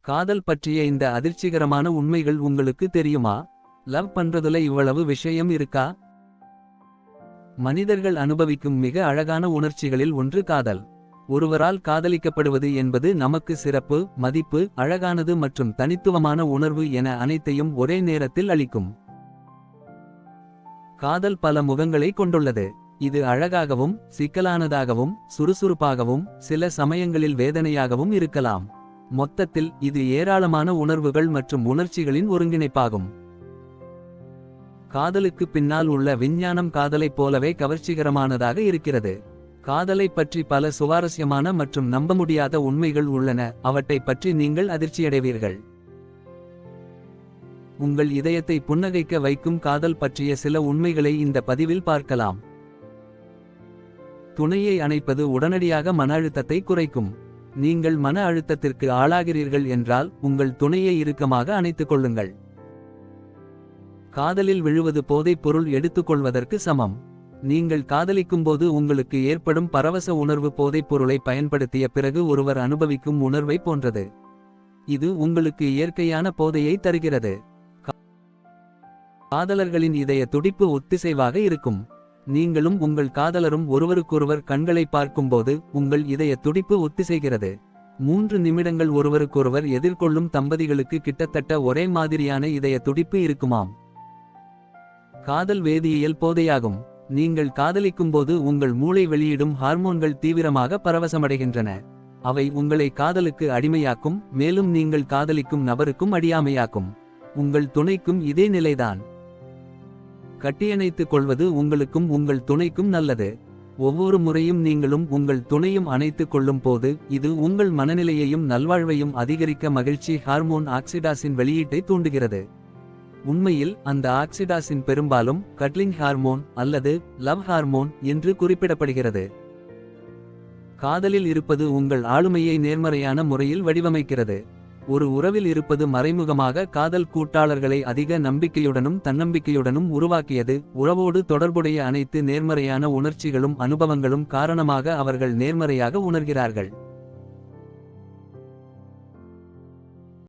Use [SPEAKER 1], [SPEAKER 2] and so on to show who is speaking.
[SPEAKER 1] காதல் பற்றிய இந்த அதிர்ச்சிகரமான உண்மைகள் உங்களுக்கு தெரியுமா? லவ் பண்றதுல இவ்வளவு விஷயம் இருக்கா? மனிதர்கள் அனுபவிக்கும் மிக அழகான உணர்ச்சிகளில் ஒன்று காதல். ஒருவரால் காதலிக்கப்படுவது என்பது நமக்கு சிறப்பு மதிப்பு அழகானது மற்றும் தனித்துவமான உணர்வு என அனைத்தையும் ஒரே நேரத்தில் அளிக்கும். காதல் பல முகங்களை கொண்டுள்ளது. இது அழகாகவும் சிக்கலானதாகவும் சுறுசுறுப்பாகவும் சில சமயங்களில் வேதனையாகவும் இருக்கலாம். மொத்தத்தில் இது ஏராளமான உணர்வுகள் மற்றும் உணர்ச்சிகளின் ஒருங்கிணைப்பாகும். காதலுக்கு பின்னால் உள்ள விஞ்ஞானம் காதலைப் போலவே கவர்ச்சிகரமானதாக இருக்கிறது. காதலை பற்றி பல சுவாரஸ்யமான மற்றும் நம்ப முடியாத உண்மைகள் உள்ளன அவற்றைப் பற்றி நீங்கள் அதிர்ச்சியடைவீர்கள். உங்கள் இதயத்தை புன்னகைக்க வைக்கும் காதல் பற்றிய சில உண்மைகளை இந்த பதிவில் பார்க்கலாம். துணையை அணைப்பது உடனடியாக மன அழுத்தத்தை குறைக்கும். நீங்கள் மன அழுத்தத்திற்கு ஆளாகிறீர்கள் என்றால் உங்கள் துணையை இறுக்கமாக அணைத்துக் கொள்ளுங்கள். காதலில் விழுவது போதைப் பொருள் எடுத்துக்கொள்வதற்கு சமம். நீங்கள் காதலிக்கும்போது உங்களுக்கு ஏற்படும் பரவச உணர்வு போதைப் பொருளை பயன்படுத்திய பிறகு ஒருவர் அனுபவிக்கும் உணர்வை போன்றது. இது உங்களுக்கு இயற்கையான போதையை தருகிறது. காதலர்களின் இதய துடிப்பு ஒத்திசைவாக இருக்கும். நீங்களும் உங்கள் காதலரும் ஒருவருக்கொருவர் கண்களை பார்க்கும்போது உங்கள் இதய துடிப்பு ஒத்திசைகிறது. மூன்று நிமிடங்கள் ஒருவருக்கொருவர் எதிர்கொள்ளும் தம்பதிகளுக்கு கிட்டத்தட்ட ஒரே மாதிரியான இதய துடிப்பு இருக்குமாம். காதல் வேதியியல் போதையாகும். நீங்கள் காதலிக்கும்போது உங்கள் மூளை வெளியிடும் ஹார்மோன்கள் தீவிரமாக பரவசமடைகின்றன. அவை உங்களை காதலுக்கு அடிமையாக்கும் மேலும் நீங்கள் காதலிக்கும் நபருக்கும் அடியாமையாக்கும். உங்கள் துணைக்கும் இதே நிலைதான். கட்டியணைத்துக் கொள்வது உங்களுக்கும் உங்கள் துணைக்கும் நல்லது. ஒவ்வொரு முறையும் நீங்களும் உங்கள் துணையும் அணைத்துக் கொள்ளும் போது இது உங்கள் மனநிலையையும் நல்வாழ்வையும் அதிகரிக்க மகிழ்ச்சி ஹார்மோன் ஆக்சிடாசின் வெளியீட்டை தூண்டுகிறது. உண்மையில் அந்த ஆக்சிடாசின் பெரும்பாலும் கட்லிங் ஹார்மோன் அல்லது லவ் ஹார்மோன் என்று குறிப்பிடப்படுகிறது. காதலில் இருப்பது உங்கள் ஆளுமையை நேர்மறையான முறையில் வடிவமைக்கிறது. ஒரு உறவில் இருப்பது மறைமுகமாக காதல் கூட்டாளர்களை அதிக நம்பிக்கையுடனும் தன்னம்பிக்கையுடனும் உருவாக்கியது. உறவோடு தொடர்புடைய அனைத்து நேர்மறையான உணர்ச்சிகளும் அனுபவங்களும் காரணமாக அவர்கள் நேர்மறையாக உணர்கிறார்கள்.